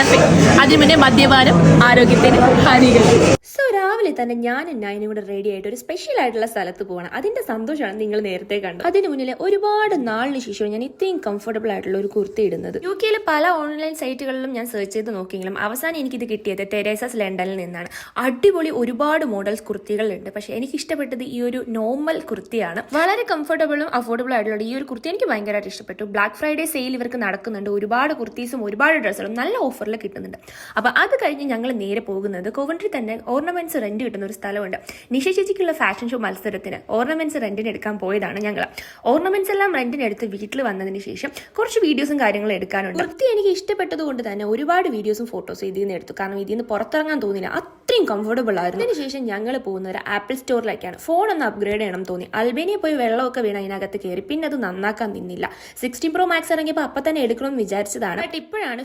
Happy അതിന് മുന്നേ മദ്യപാനം ആരോഗ്യത്തിന് ഹാനികരം. രാവിലെ തന്നെ ഞാൻ നൈനും കൂടെ റെഡി ആയിട്ട് ഒരു സ്പെഷ്യൽ ആയിട്ടുള്ള സ്ഥലത്ത് പോകണം. അതിന്റെ സന്തോഷമാണ് നിങ്ങൾ നേരത്തെ കണ്ടത്. അതിന് മുന്നിൽ ഒരുപാട് നാളിന് ശേഷം ഞാൻ ഇത്രയും കംഫർട്ടബിൾ ആയിട്ടുള്ള ഒരു കുർത്തി ഇടുന്നത്. യു കെയിലെ പല ഓൺലൈൻ സൈറ്റുകളിലും ഞാൻ സെർച്ച് ചെയ്ത് നോക്കിയെങ്കിലും അവസാനം എനിക്ക് ഇത് കിട്ടിയത് തെരേസസ് ലണ്ടനിൽ നിന്നാണ്. അടിപൊളി ഒരുപാട് മോഡൽസ് കുർത്തികളുണ്ട്. പക്ഷേ എനിക്ക് ഇഷ്ടപ്പെട്ടത് ഈ ഒരു നോർമൽ കുർത്തിയാണ്. വളരെ കംഫർട്ടബിളും അഫോർഡബിൾ ആയിട്ടുള്ള ഈ ഒരു കുർത്തി എനിക്ക് ഭയങ്കരമായിട്ട് ഇഷ്ടപ്പെട്ടു. ബ്ലാക്ക് ഫ്രൈഡേ സെയിൽ ഇവർക്ക് നടക്കുന്നുണ്ട്. ഒരുപാട് കുർത്തീസും ഒരുപാട് ഡ്രസ്സുകളും നല്ല ഓഫറിൽ കിട്ടുന്നുണ്ട്. അപ്പോൾ അത് കഴിഞ്ഞ് ഞങ്ങൾ നേരെ പോകുന്നത് കോവൻട്രി തന്നെ ഓർണമെന്റ്സ് റെന്റ് കിട്ടുന്ന ഒരു സ്ഥലമുണ്ട്. നിഷ ചേച്ചിക്കുള്ള ഫാഷൻ ഷോ മത്സരത്തിന് ഓർണമെന്റ്സ് റെന്റിന് എടുക്കാൻ പോയതാണ് ഞങ്ങൾ ഓർണമെന്റ്സ് എല്ലാം റെന്റിന് എടുത്ത് വീട്ടിൽ വന്നതിന് ശേഷം കുറച്ച് വീഡിയോസും കാര്യങ്ങളും എടുക്കാനുണ്ട്. വൃത്തി എനിക്ക് ഇഷ്ടപ്പെട്ടത് കൊണ്ട് തന്നെ ഒരുപാട് വീഡിയോസും ഫോട്ടോസും ഇതിൽ നിന്ന് എടുത്തു. കാരണം ഇതിൽ നിന്ന് പുറത്തിറങ്ങാൻ തോന്നില്ല അത്രയും കംഫർട്ടബിൾ ആയിരുന്നു. അതിനുശേഷം ഞങ്ങൾ പോകുന്ന ഒരു ആപ്പിൾ സ്റ്റോറിലേക്കാണ് ഫോൺ ഒന്ന് അപ്ഗ്രേഡ് ചെയ്യണം തോന്നി. അൽബേനിയ പോയി വെള്ളമൊക്കെ വീണ് അതിനകത്ത് കയറി പിന്നെ അത് നന്നാക്കാൻ നിന്നില്ല. സിക്സ്റ്റീൻ പ്രോ മാക്സ് ഇറങ്ങിയപ്പോൾ അപ്പം തന്നെ എടുക്കണമെന്ന് വിചാരിച്ചതാണ്. ബട്ട് ഇപ്പോഴാണ്